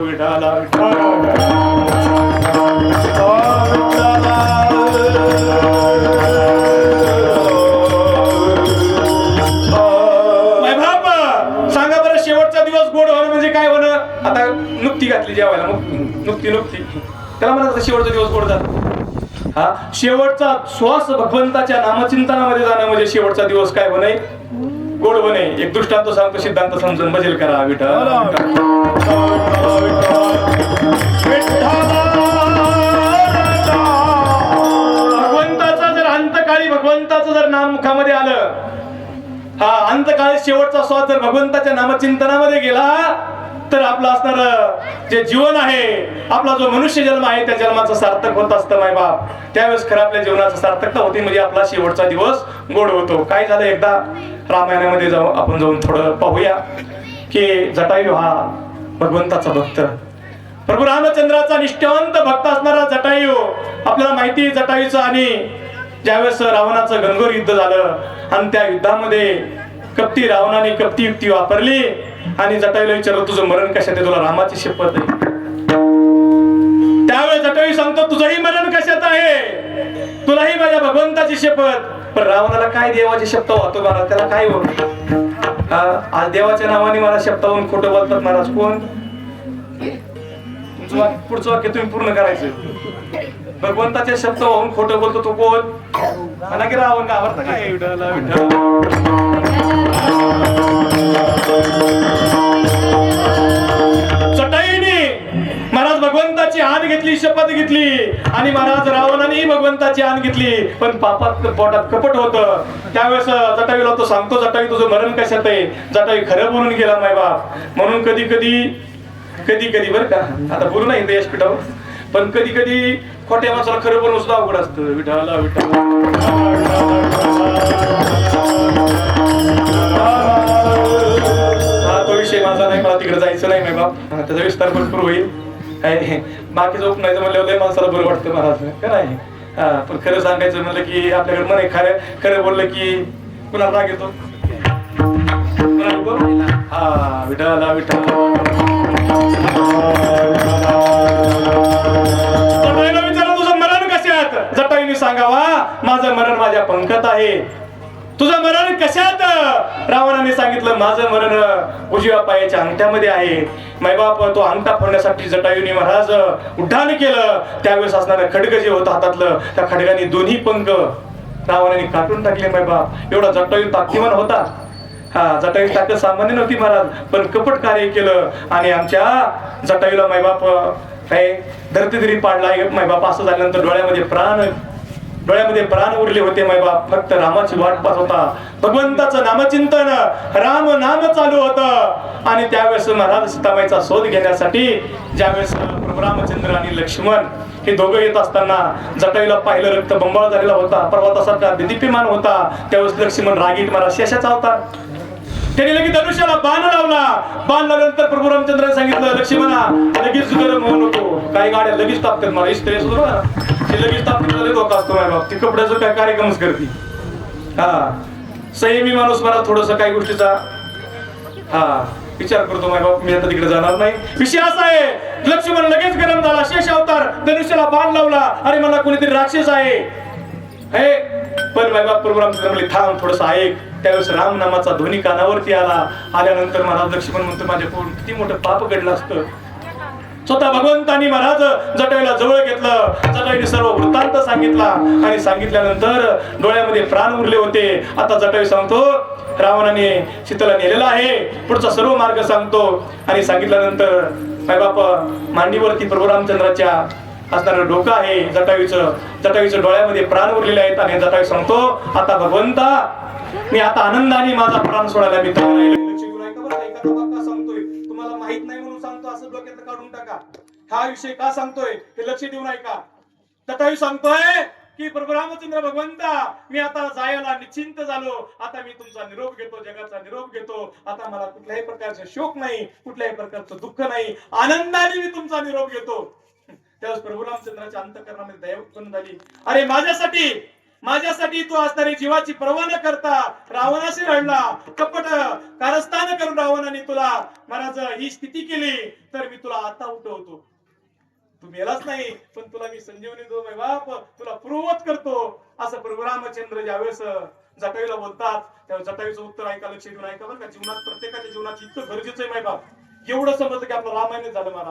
विठाला सांगा बरं शेवटचा दिवस गोड होणं म्हणजे काय होणं? आता नुकती घातली जेवायला मग नुकती नुकती. त्याला म्हणत आता शेवटचा दिवस गोड झाला. हा? शेवटचा श्वास भगवंताच्या नामचिंतनामध्ये जाणं म्हणजे शेवटचा दिवस काय बने गोड बने एक दृष्टांत सांगतो सिद्धांत समजून मजेल करा विठा भगवंताचा जर अंतकाळी भगवंताचं जर नाम मुखामध्ये आलं हा अंतकाळी शेवटचा श्वास जर भगवंताच्या नामचिंतनामध्ये गेला तर आपलं असणार जे जीवन आहे आपला जो मनुष्य जन्म आहे त्या जन्माचं सार्थक होत असतं माय बाप. त्यावेळेस खरं आपल्या जीवनाचं सार्थकता होती म्हणजे आपला शेवटचा दिवस गोड होतो. काय झालं एकदा? रामायणामध्ये जाऊ आपण जाऊन थोडं पाहूया की जटायू हा भगवंताचा भक्त. प्रभू रामचंद्राचा निष्ठावंत भक्त असणारा जटायू आपल्याला माहिती जटायूच जटायूचं आणि ज्यावेळेस रावणाचं गंगोर युद्ध झालं आणि त्या युद्धामध्ये कप्ती रावणाने कप्ती युक्ती वापरली आणि जटायूला विचारलं तुझं मरण कशात आहे? तुला रामाची शपथ आहे. त्यावेळेस जटायू सांगतो तुझंही मरण कशात आहे? तुलाही माझ्या भगवंताची शपथ. पण रावणाला काय देवाची शपथ वाहतो मला त्याला काय हो आज देवाच्या नावाने मला शब्दावरून खोटं बोलतात महाराज. कोण? तुमचं वाक्य पुढचं वाक्य तुम्ही पूर्ण करायचं. भगवंताच्या शब्द होऊन खोटं बोलतो तो कोण? म्हणा की रावण का आवडतं काय? विठ्ठला, विठ्ठल. भगवंताची आण घेतली पण पापात पोटात कपट होत त्यावेळेस जटावीला तो सांगतो जटावी तुझं मरण कशात आहे जटावी खरं बोलून गेला माय बाप म्हणून कधी कधी कधी कधी बरं का आता बोलू नाही देश पिठावर पण कधी कधी खोट्या माणसाला खरं बोलून सुद्धा अवघड असतं विठाला हा तो विषय माझा नाही मला तिकडे जायचं नाही नाही बाप त्याचा विस्तार भरपूर होईल काय बाकी झोप नाही म्हणल्यावर माणसाला बरं वाटतं महाराज का नाही पण खरं सांगायचं म्हणलं की आपल्याकडे मन खरं खरं बोललं की कुणाला राग येतो? हा विठाला विठाला विचारा तुझं मरण कशात? जटाईने सांगावा माझं मरण माझ्या पंखात आहे. तुझं मरण कशात? रावणाने सांगितलं माझं मरण उजव्या पायाच्या अंगठ्यामध्ये आहे. मायबाप तो अंगठा फोडण्यासाठी जटायूने महाराज उड्डाण केलं. त्यावेळेस असणारं खडग जे होतं हातातलं त्या खडगाने दोन्ही पंख रावणाने काटून टाकले मायबाप एवढा जटायू ताकदीवान होता. हा जटायू ताकद सामान्य नव्हती महाराज पण कपट कार्य केलं आणि आमच्या जटायूला मायबाप काय धरती धरी पाडला. मायबाप असं झाल्यानंतर डोळ्यामध्ये प्राण डोळ्यामध्ये प्राण उरले होते मायबाप फक्त रामाची वाट पाहत होता. भगवंताचं नामचिंतन राम नाम चालू होतं. आणि त्यावेळेस महाराज सीताबाईचा शोध घेण्यासाठी ज्यावेळेस रामचंद्र आणि लक्ष्मण हे दोघं येत असताना जटाईला पाहिलं रक्त बंबाळ झालेला होता. पर्वतासारखा दिदीप्यमान होता. त्यावेळेस लक्ष्मण रागीट महाराज शेषाचा होता. त्याने लगेच धनुष्याला बाण लावला. बाण लावल्यानंतर प्रभू रामचंद्र सांगितलं लक्ष्मणा लगेच गरम होऊ नको. काही गाड्या लगेच तापतात मला. इस्त्री असतो ना. ते लगेच तापतात झाले धोका असतो माझ्या बाप ती कपड्याचं काय कार्यक्रमच करते. हा. संयमी माणूस मला थोडस काही गोष्टीचा. हा. विचार करतो माझ्या बाप मी आता तिकडे जाणार नाही. विषय असा आहे लक्ष्मण लगेच गरम झाला. शेष अवतार. धनुष्याला बाण लावला. अरे मला कोणीतरी राक्षस आहे. हे. पण माय बाप प्रभू रामचंद्र म्हणले थांब थोडस ऐक. त्यावेळेस रामनामाचा ध्वनी कानावरती आला. आल्यानंतर महाराज लक्ष्मण म्हणतो माझ्या पोट किती मोठं पाप घडलं असतं. स्वतः भगवंतानी महाराज जटाईला जवळ घेतलं. जटाईने सर्व वृत्तांत सांगितला आणि सांगितल्यानंतर डोळ्यामध्ये प्राण उरले होते. आता जटाई सांगतो रावणाने शीतला नेलेला आहे. पुढचा सर्व मार्ग सांगतो. आणि सांगितल्यानंतर बाप मांडीवरती प्रभू रामचंद्राच्या असणारं डोकं आहे जटायूचं. जटायूच्या डोळ्यामध्ये प्राण उरलेले आहेत आणि जटायू सांगतो आता भगवंता मी आता आनंदाने माझा प्राण सोडायला मी तयार आहे. सांगतोय तुम्हाला माहीत नाही म्हणून सांगतो असं डोक्यात काढून टाका. हा विषय का सांगतोय? हे लक्ष देऊन ऐका. तथाही सांगतोय की प्रभू रामचंद्र भगवंता मी आता जायला निश्चिंत झालो. आता मी तुमचा निरोप घेतो जगाचा निरोप घेतो. आता मला कुठल्याही प्रकारचा शोक नाही कुठल्याही प्रकारचं दुःख नाही. आनंदाने मी तुमचा निरोप घेतो. त्यावेळेस प्रभू रामचंद्राच्या अंतकरणामध्ये दया उत्पन्न झाली. अरे माझ्यासाठी माझ्यासाठी तू असणारी जीवाची पर्वा न करता रावणाशी लढला कपट कारस्थान करून रावणाने तुला महाराज ही स्थिती केली तर मी तुला आता उठवतो. तू मेलाच नाही पण तुला मी संजीवनी दो बाप. तुला पूर्ववत करतो. असं प्रभू रामचंद्र ज्यावेळेस जटावीला बोलतात त्यावेळेस जटावीचं उत्तर ऐका लक्ष देऊन ऐका बरं का जीवनात प्रत्येकाच्या जीवनात इतकं गरजेचं आहे माय बाप. एवढं समजलं की आपलं रामायण झालं मला.